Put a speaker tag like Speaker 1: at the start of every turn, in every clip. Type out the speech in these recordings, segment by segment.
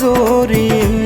Speaker 1: জরিম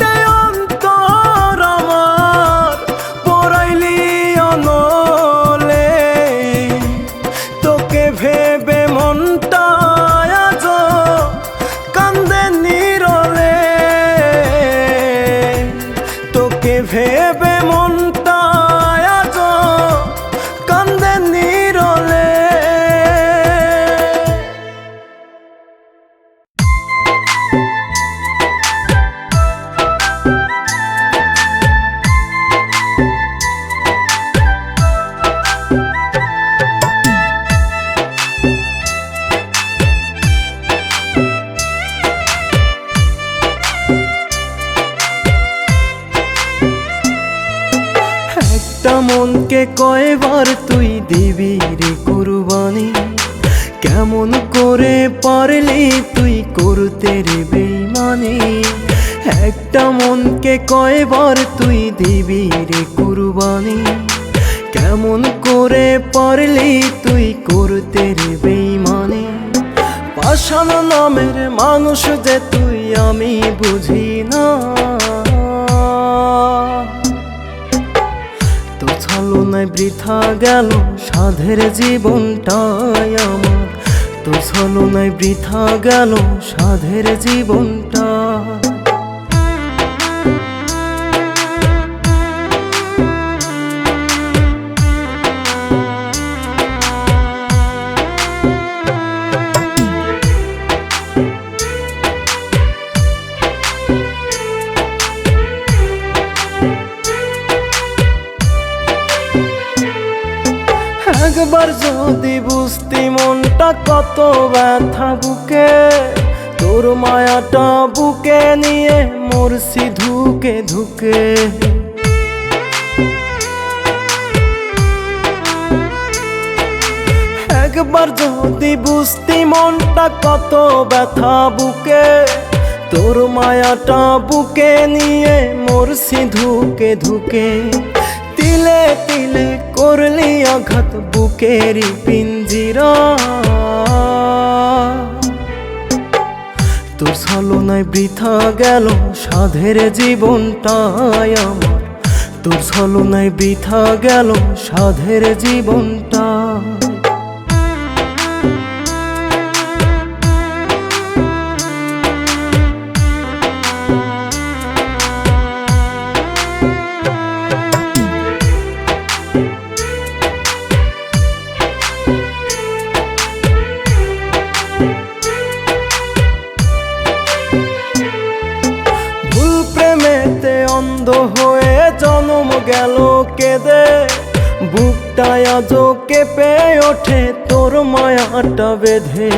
Speaker 1: তা একটা মনকে কয়বার তুই দিবি রে কুরবানি? কেমন করে পারলি তুই করতে রে বেইমানি? একটা মনকে কয়বার তুই দিবি রে কুরবানি? কেমন করে পারলি তুই করতে রে বেইমানি? পাশানো নামের মানুষ যে তুই আমি বুঝি না। মনে বৃথা গেল সাধের জীবনটায় আমার। তো নাই বৃথা গেল সাধের জীবনটা। একবার যদি বুঝতি মনটা কত ব্যথা বুকে, তোর মায়াটা বুকে নিয়ে মরছি ধুকে ধুকে। একবার যদি বুঝতি মনটা কত ব্যথা বুকে, তোর মায়াটা বুকে নিয়ে মরছি ধুকে ধুকে। তিলে তিলে করলি আঘাত বুকেরই পিঞ্জির। তোর ছলনায় বৃথা গেল সাধের জীবনটায় আমার। তোর ছলনায় বৃথা গেল সাধের জীবনটা কেঁপে ওঠে তোর মায়াটা বেঁধে।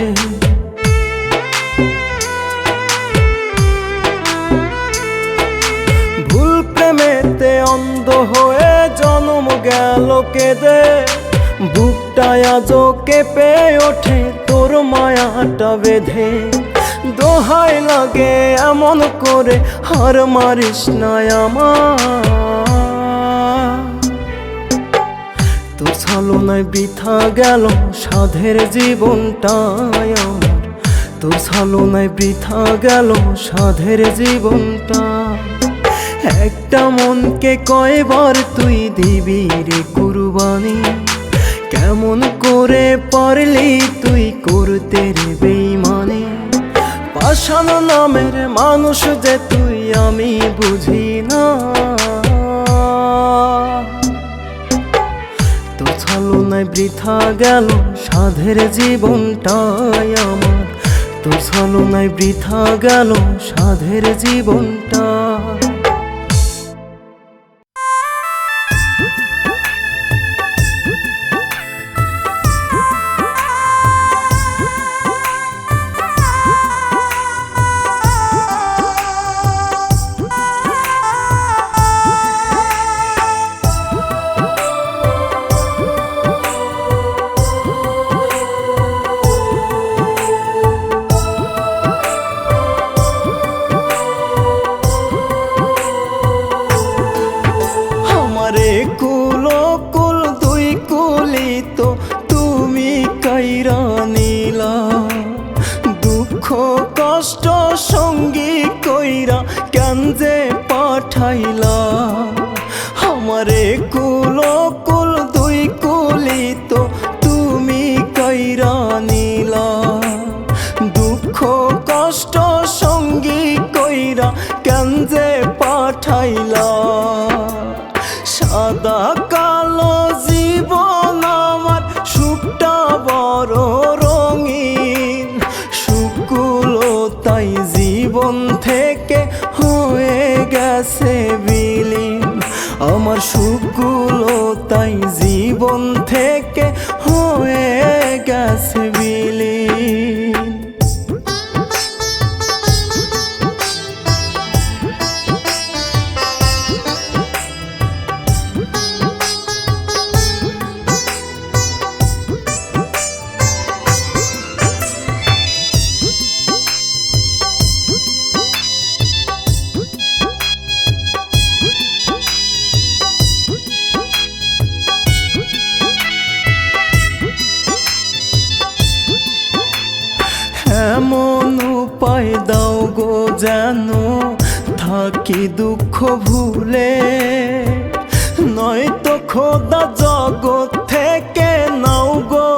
Speaker 1: ভুল প্রেমেতে অন্ধ হয়ে জন্ম গেল কেঁদে। বুকটায় আজও কেঁপে ওঠে তোর মায়াটা বেঁধে। দোহাই লাগে এমন করে, হার মারিস না আমার ছলনায় বৃথা গেল সাধের জীবনটাই আমার। তোর ছলনায় বৃথা গেল সাধের জীবনটা একটা মনকে কয়বার তুই দিবি রে কুরবানি? কেমন করে পারলি তুই করতে রে বেইমানি? পাশানো নামের মানুষ যে তুই আমি বুঝি না। ছলনায় বৃথা গেল সাধের জীবনটাই আমার। তোর ছলনায় বৃথা গেল সাধের জীবনটা। hayla আমার যেন থাকি দুঃখ ভুলে। নয়তো খোদা জগৎ থেকে নাও গো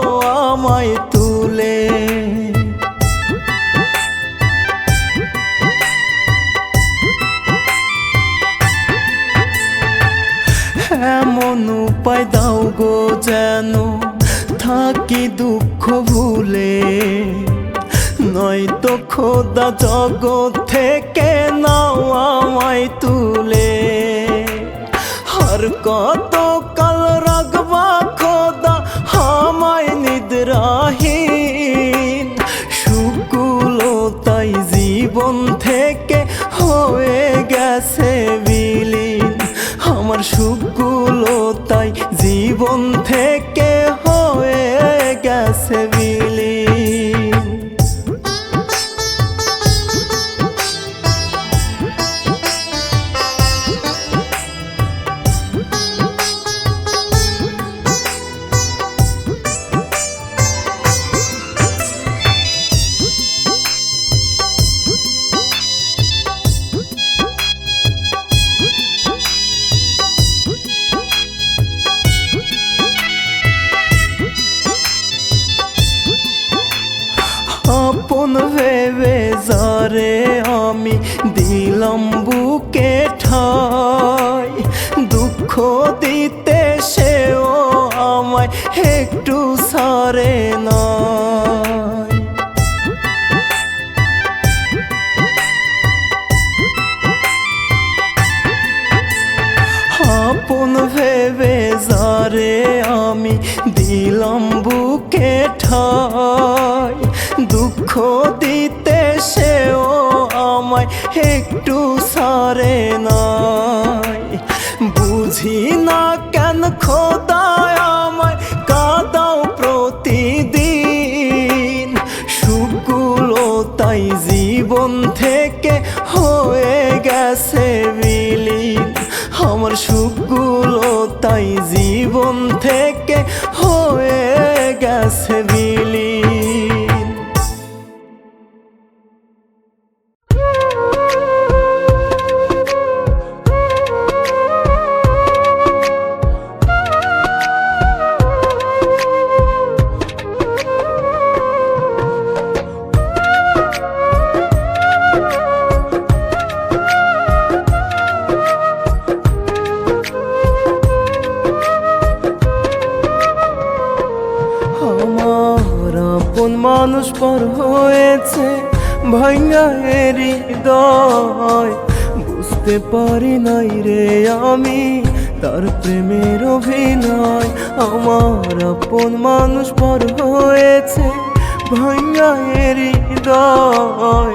Speaker 1: আমায় তুলে। এমন উপায় দাও গো যেন, থাকি দুঃখ ভুলে। নয় তো খোদা জগৎ থেকে নাও আমায় তুলে। আর কত কাল রাখবা খোদা আমায় নিদ্রাহীন। শুকুলো তাই জীবন থেকে হয়ে গেছে বিলীন। আমার সুখগুলো তাই জীবন থেকে দুঃখ দিতে সেও আমায় একটু সারে নাই আপন ভেবে যারে আমি দিলাম বুকে ঠাই সুখগুলো তাই জীবন থেকে হয়ে গেছে। নাই রে আমি, তার প্রেমের অভিনয় আমার আপন মানুষ পর হয়েছে, ভাঙ্গা হৃদয়।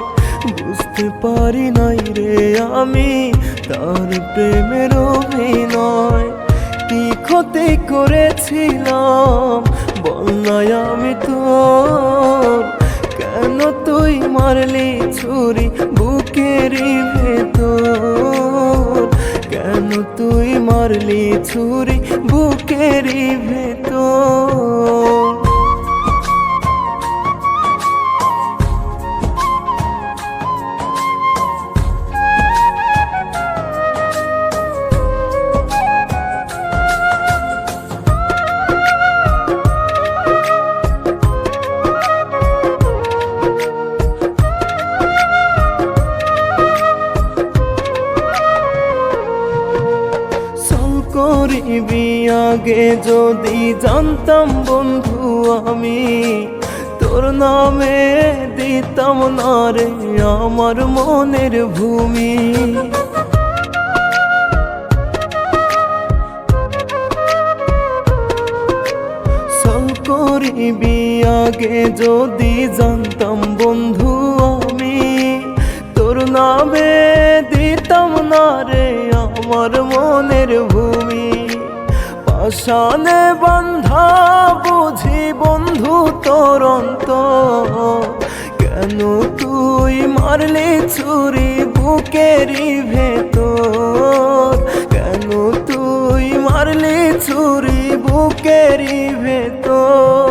Speaker 1: বুঝতে পারি নাই রে আমি, তার প্রেমের অভিনয়। কি ক্ষতি করেছিলাম, বন্যায় আমি তোর তুই মারলি ছুরি বুকের ভেতর। কেন তুই মারলি ছুরি বুকের ভেতর? আগে যদি জানতাম বন্ধু আমি। তোর নামে দিতাম না রে আমার মনের ভূমি। করিবি আগে যদি জানতাম পাশানে বান্ধা, বুঝি বন্ধু তোর অন্তর। কেন তুই মারলি ছুরি বুকেরই ভেতর? কেন তুই মারলি ছুরি বুকেরই ভেতর?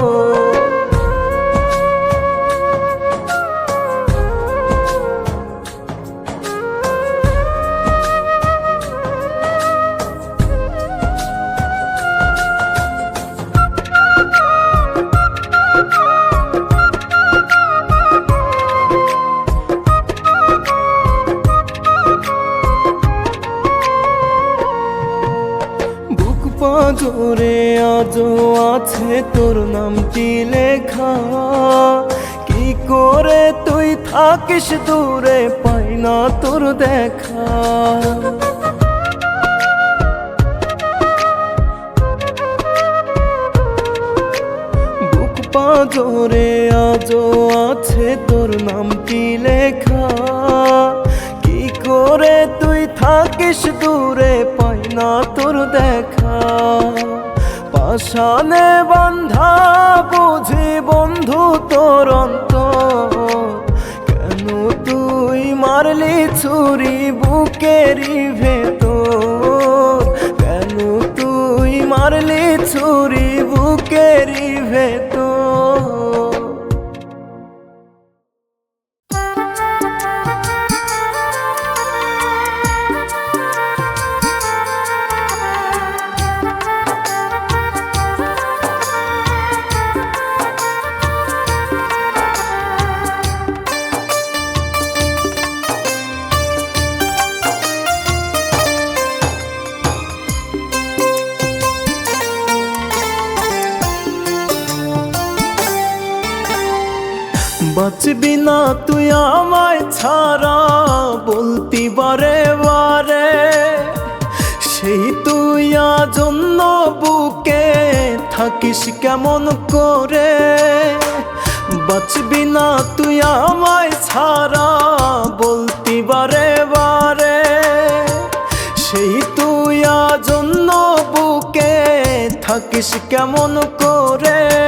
Speaker 1: নামটি লেখা কি করে তুই থাকিস দূরে? পাই না তোর দেখা। বুক পাজরে আজও আছে তোর নামটি লেখা। কি করে তুই থাকিস দূরে? পাই না তোর দেখা। পাশানে বন্ধা বুঝি তোর অন্তর। কেন তুই মারলি ছুরি বুকেরি ভেতর? কেন তুই মারলি ছুরি বুকেরি ভেতর? থাকিস কেমন করে? বাঁচবি না তুই আমায় ছাড়া, বলতি বারে বারে। সেই তুই জন্য বুকে থাকিস কেমন করে?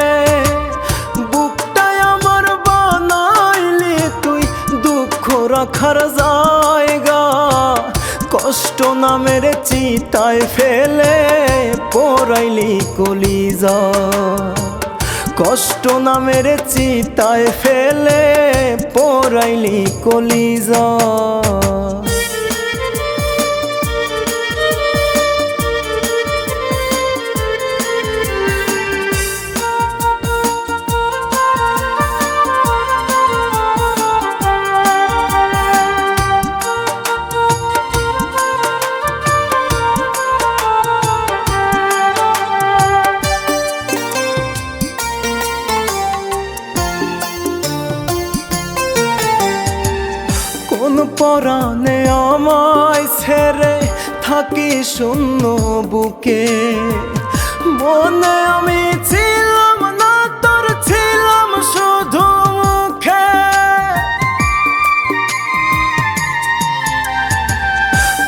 Speaker 1: কষ্ট নামের চিতায় ফেলে পড়াইলি কলিজা। কষ্ট নামের চিতায় ফেলে পড়াইলি কলিজা। থাকি শূন্য বুকে? মনে আমি ছিলাম না, তোর ছিলাম শুধু মুখে।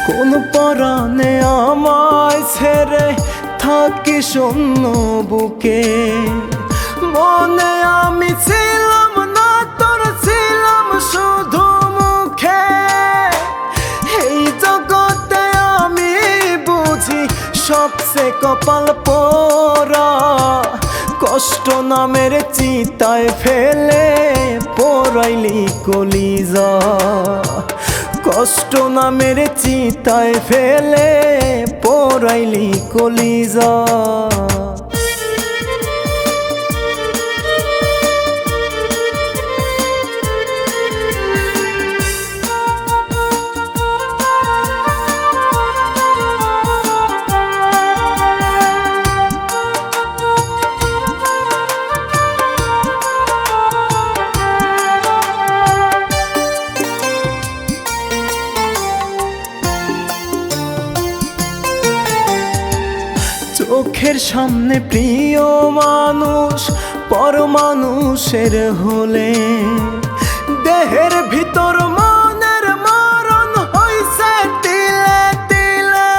Speaker 1: কোন পরাণে আমায় ছেড়ে থাকি শূন্য বুকে? মনে আমি ছিলাম না, তোর ছিলাম শুধু সবচেয়ে কপাল পোরা কষ্ট নামের চিতায় ফেলে পড়াইলি কলিজা। কষ্ট নামের চিতায় ফেলে পড়াইলি কলিজা। চোখের সামনে প্রিয় মানুষ পর মানুষের হলে। দেহের ভিতর মনের মরণ হইছে তিলে তিলে।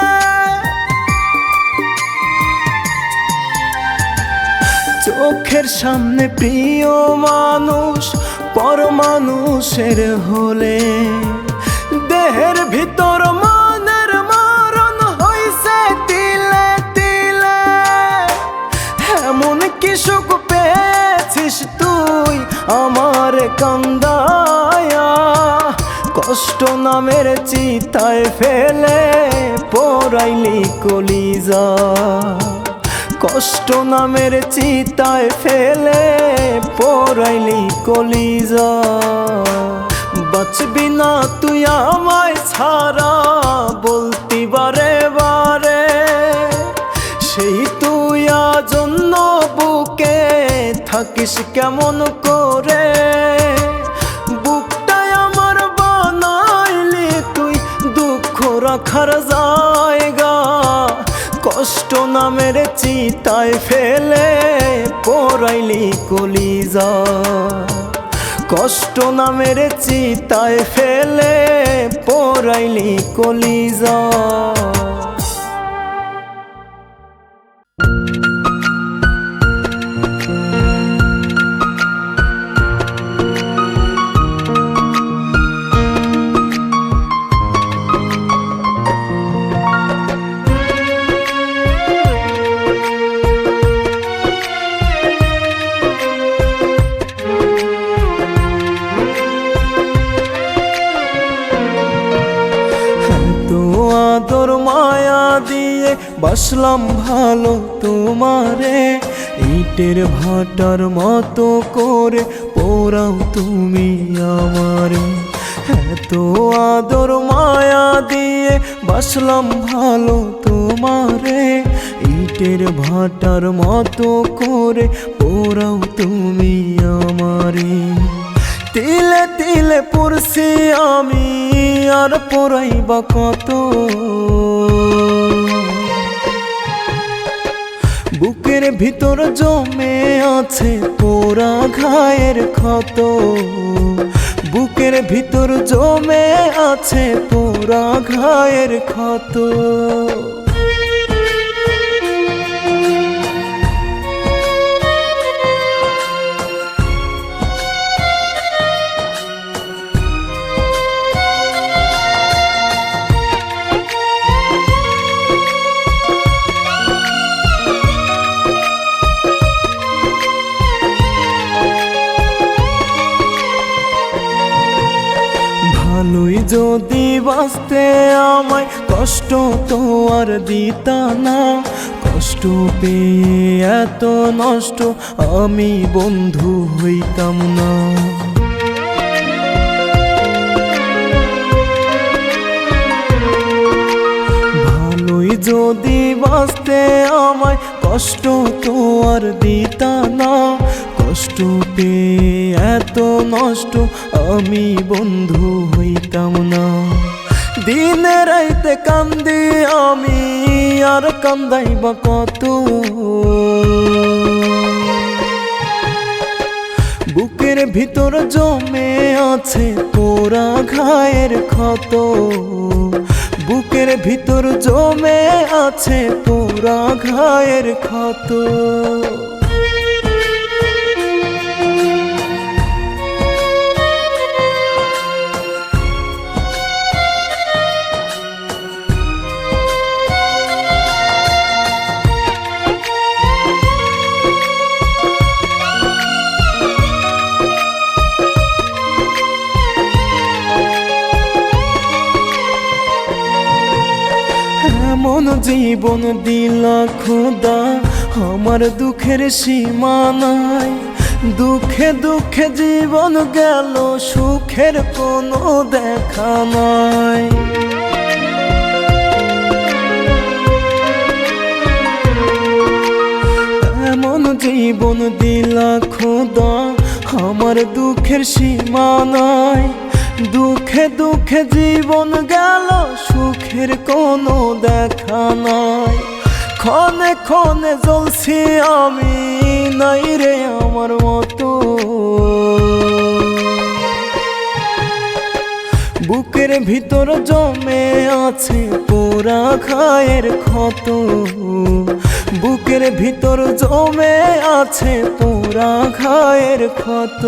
Speaker 1: চোখের সামনে প্রিয় মানুষ পর মানুষের হলে। দেহের ভিতর আমার কান্দায়া কষ্ট নামের চিতায় ফেলে পড়াইলি কলিজা। কষ্ট নামের চিতায় ফেলে পড়াইলি কলিজা। বাঁচবি না তুই আমায় ছাড়া, বলতি বারে থাকিস কেমন করে? বুকটাই আমার বানাইলি তুই দুঃখ রাখার জায়গা। কষ্ট নামের চিতায় ফেলে পড়াইলি কলিজা। কষ্ট নামের চিতায় ফেলে পড়াইলি কলিজা। বাসলাম ভালো তোমারে, ইটের ভাটার মতো করে পোড়াও তুমি আমারে। এত আদর মায়া দিয়ে বাসলাম ভালো তোমারে, ইটের ভাটার মতো করে পোড়াও তুমি আমারে। তিলে তিলে পড়ছি আমি, আর পড়াইবা কত? বুকের ভিতর জমে আছে পোড়া ঘায়ের ক্ষত। বুকের ভিতর জমে আছে পোড়া ঘায়ের ক্ষত। যদি বাঁচতে আমায় কষ্ট তো আর দিতা না, কষ্ট পেয়ে এত নষ্ট আমি বন্ধু হইতাম না। ভালোই যদি বাঁচতে আমায় কষ্ট তো আর দিতা না কষ্ট পেয়ে এত নষ্ট, আমি বন্ধু হইতাম না। দিনে রাইতে কান্দি আমি, আর কান্দাই বা কত? বুকের ভিতর জমে আছে তোরা ঘায়ের ক্ষত। বুকের ভিতর জমে আছে তোরা ঘায়ের ক্ষত। এমন জীবন দিলা খোদা, আমার দুঃখের সীমা নাই। দুঃখে দুঃখে জীবন গেল, সুখের কোনো দেখা নাই। এমন জীবন দিলা খোদা, আমার দুঃখের সীমা নাই। দুঃখে দুঃখে জীবন গেল, সুখের কোনো দেখা নাই। ক্ষণে ক্ষণে জ্বলছি আমি, নাই রে আমার মতো। বুকের ভিতর জমে আছে পোড়া খায়ের ক্ষত। বুকের ভিতর জমে আছে পোড়া খায়ের ক্ষত।